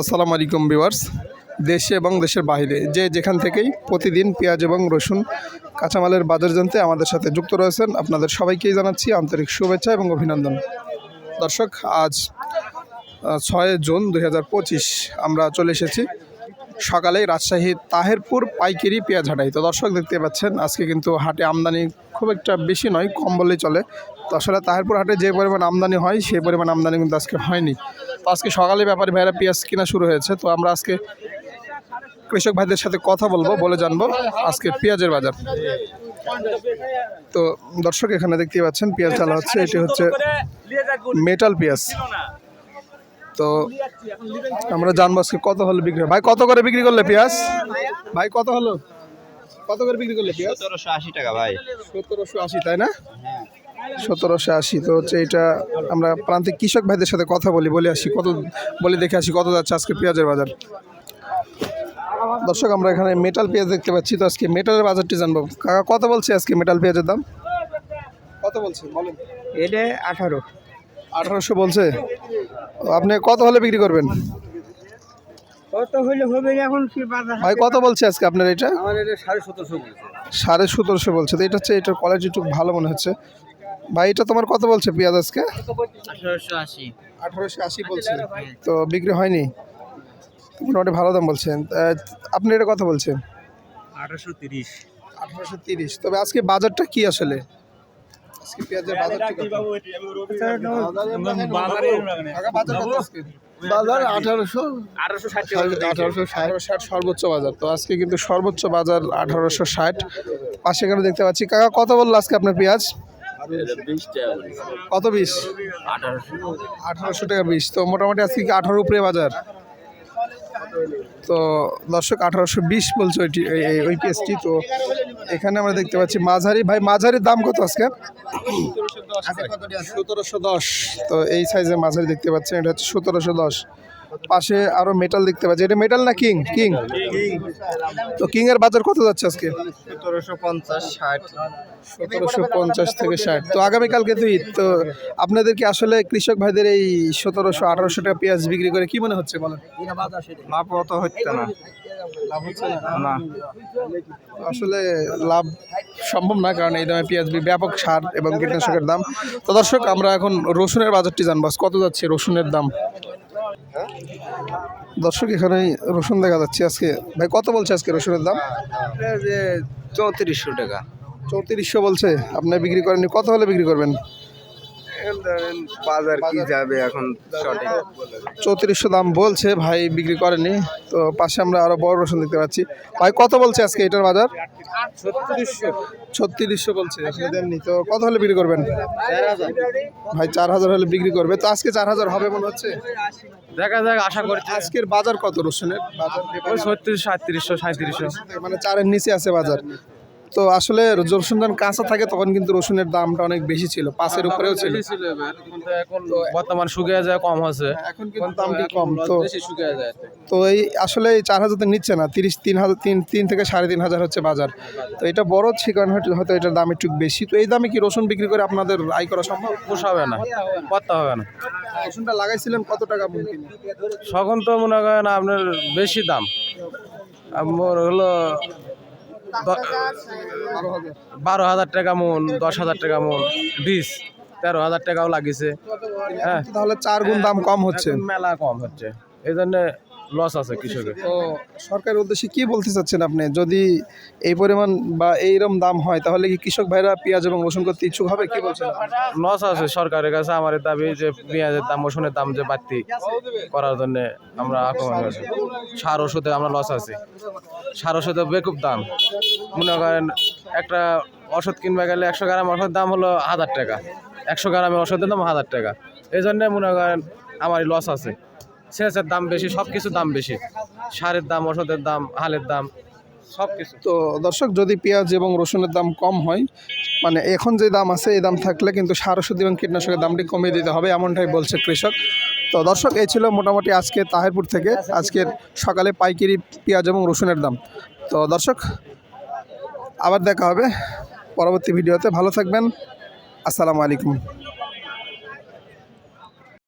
আসসালামু আলাইকুম ভিউয়ার্স। দেশে এবং দেশের বাইরে যে যেখান থেকেই প্রতিদিন পেঁয়াজ এবং রসুন, কাঁচামালের বাজার জানতে আমাদের সাথে যুক্ত রয়েছেন আপনাদের সবাইকেই জানাচ্ছি আন্তরিক শুভেচ্ছা এবং অভিনন্দন। দর্শক, আজ ছয় জুন দু হাজার পঁচিশ আমরা চলে এসেছি সকালেই রাজশাহী তাহেরপুর পাইকারি পেঁয়াজ হাটাই। তো দর্শক, দেখতে পাচ্ছেন, আজকে কিন্তু হাটে আমদানি খুব একটা বেশি নয়, কম বললেই চলে। তো আসলে তাহেরপুর হাটে যে পরিমাণ আমদানি হয় সেই পরিমাণ আমদানি কিন্তু আজকে হয়নি। আজকে সকালে ব্যাপারে ভাইরা পেঁয়াজ কেনা শুরু হয়েছে তো আমরা আজকে কৃষক ভাইদের সাথে কথা বলব বলে জানব আজকে পেঁয়াজের বাজার। তো দর্শক এখানে দেখতে পাচ্ছেন পেঁয়াজ চালা হচ্ছে এটি হচ্ছে মেটাল পেঁয়াজ। তো আমরা জানব আজকে কত হলো বিক্রি ভাই কত করে বিক্রি করলে পেঁয়াজ? ভাই কত হলো? কত করে বিক্রি করলে পেঁয়াজ? সতেরোশো আশি টাকা ভাই। সতেরোশো আশি তাই না? সতেরোশো আশি। তো হচ্ছে এটা আমরা প্রান্তিক কৃষক ভাইদের সাথে কথা বলি বলে আসি কত বলে দেখে আসি কত যাচ্ছে আজকে পেঁয়াজের বাজার। দর্শক আমরা এখানে মেটাল পেঁয়াজ দেখতে পাচ্ছি। তো আজকে মেটালের বাজারটি জানব। কাকা কত বলছে আজকে মেটাল পেঁয়াজের দাম? কত বলছে? বলেন। এটা আঠারো। আঠারোশো বলছে। আপনি কত হলে বিক্রি করবেন? কত হইলে হবে এখন ভাই কত বলছে আজকে আপনার এটা? সাড়ে সতেরোশো বলছে। তো এটা হচ্ছে এটার কোয়ালিটি একটু ভালো মনে হচ্ছে। ভাই এটা তোমার কত বলছে পেঁয়াজ আজকে? আঠারোশো আশি। আঠারোশো আশি বলছে। তো বিক্রি হয়নি? মোটামুটি ভালো দাম বলছেন। আপনি এটা কত বলছেন? আঠারোশো তিরিশ। আঠারোশো তিরিশ। তবে আজকে বাজারটা কি আসলে? আজকে পেঁয়াজের বাজারটা বাজার বাজার আঠারোশো আঠারোশো ষাট সর্বোচ্চ বাজার। তো আজকে কিন্তু সর্বোচ্চ বাজার আঠারোশো ষাট। পাশে এখানে দেখতে পাচ্ছি। কাকা কত বলল আজকে আপনার পেঁয়াজ? কত বিশ? আঠারোশো। টাকা বিশ। তো মোটামুটি আজকে কি আঠারো উপরে বাজার? তো দর্শক আঠারোশো বিশ বলছে ওইটি ওই পেঁয়াজটি তো এখানে আমরা দেখতে পাচ্ছি মাঝারি। ভাই মাঝারির দাম কত আজকে? সতেরোশো দশ। তো এই সাইজের মাঝারি দেখতে পাচ্ছেন। এটা হচ্ছে সতেরোশো দশ। পাশে আরও মেটাল দেখতে পাচ্ছি। এটা মেটাল না কিং কিং তো কিং এর বাজার কত যাচ্ছে আজকে? সতেরোশো পঞ্চাশ ষাট। সতেরোশো পঞ্চাশ থেকে ষাট। তো আগামীকালকে তো ঈদ তো আপনাদের কি আসলে কৃষক ভাইদের এই সতেরোশো আঠারোশো টাকা পেঁয়াজ বিক্রি করে কি মনে হচ্ছে বলেন? লাভ অত হচ্ছে না। লাভ হচ্ছে না? আসলে লাভ সম্ভব না কারণ এই দামে পেঁয়াজ ব্যাপক সার এবং কীটনাশকের দাম। তো দর্শক আমরা এখন রসুনের বাজারটি জানব। আজ কত যাচ্ছে রসুনের দাম? দর্শক এখানে রসুন দেখা যাচ্ছে আজকে। ভাই কত বলছে আজকে রসুনের দাম? যে চৌত্রিশশো টাকা। চৌত্রিশশো বলছে। আপনার বিক্রি করেননি। কত হলে বিক্রি করবেন? বাজার কি যাবে এখন সঠিক চৌত্রিশশো দাম বলছে ভাই বিক্রি করেনি। তো পাশে আমরা আরও বড় রসুন দেখতে পাচ্ছি। ভাই কত বলছে আজকে এটার বাজার? ছত্রিশশো। বলছে। দেননি তো কত হলে বিক্রি করবেন? ভাই চার হাজার হলে বিক্রি করবে। তো আজকে চার হাজার হবে মনে হচ্ছে? দেখা যাক আশা করি। আজকের বাজার কত রসুনের বাজার ওই ছত্রিশ সাঁত্রিশশো সাঁত্রিশশো। মানে চারের নিচে আছে বাজার। তো আসলে রসুন যখন কাঁচা থাকে তখন কিন্তু রসুনের দামটা অনেক বেশি ছিল পাঁচের উপরেও ছিল। এখন বর্তমান শুকিয়ে যায় কম হচ্ছে। এখন কিন্তু দামটি কম তো শুকিয়ে যায়। তো এই আসলে এই চার হাজার নিচ্ছে না তিরিশ তিন হাজার তিন তিন থেকে সাড়ে তিন হাজার হচ্ছে বাজার। তো এটা বড় হচ্ছে কারণ হয়তো এটার দাম একটু বেশি। তো এই দামে কি রসুন বিক্রি করে আপনাদের আয় করা সম্ভব? পোষাবে না করতে হবে না। রসুনটা লাগাইছিলেন কত টাকা? তখন তো মনে করেন আপনার বেশি দাম। আমার হলো বারো হাজার টাকা মন দশ হাজার টাকা মন বিশ তেরো হাজার টাকাও লাগিয়েছে হ্যাঁ। তাহলে চার গুণ দাম কম হচ্ছে। মেলা কম হচ্ছে। এই জন্য লস আছে কৃষকের। তো সরকারের উদ্দেশ্যে কি বলতে চাচ্ছেন আপনি? যদি এই পরিমাণ বা এইরকম দাম হয় তাহলে কি কৃষক ভাইরা পেঁয়াজ এবং রসুন করতে ইচ্ছুক হবে? কি বলছেন লস আছে সরকারের কাছে। আমার দাবি যে পেঁয়াজের দাম রসুনের দাম যে বাড়তি করার জন্য আমরা আক্রমণ করছি। সার ওষুধে আমরা লস আছি। সার ওষুধে বেকুব দাম। মনে করেন একটা ওষুধ কিনবে গেলে একশো গ্রাম ওষুধের দাম হলো হাজার টাকা। একশো গ্রামের ওষুধের দাম হাজার টাকা। এই জন্যে মনে করেন আমারই লস আছে। সেচের দাম বেশি সব কিছুর দাম বেশি। সারের দাম, ওষুধের দাম, হালের দাম সব কিছু তো দর্শক, যদি পেঁয়াজ এবং রসুনের দাম কম হয় মানে এখন যে দাম আছে, এই দাম থাকলে কিন্তু সার, ওষুধ এবং কীটনাশকের দামটি কমিয়ে দিতে হবে, এমনটাই বলছে কৃষক। তো দর্শক, এই ছিল মোটামুটি আজকে তাহেরপুর থেকে, আজকের সকালে পাইকারি পেঁয়াজ এবং রসুনের দাম। তো দর্শক, আবার দেখা হবে পরবর্তী ভিডিওতে। ভালো থাকবেন। আসসালামু আলাইকুম।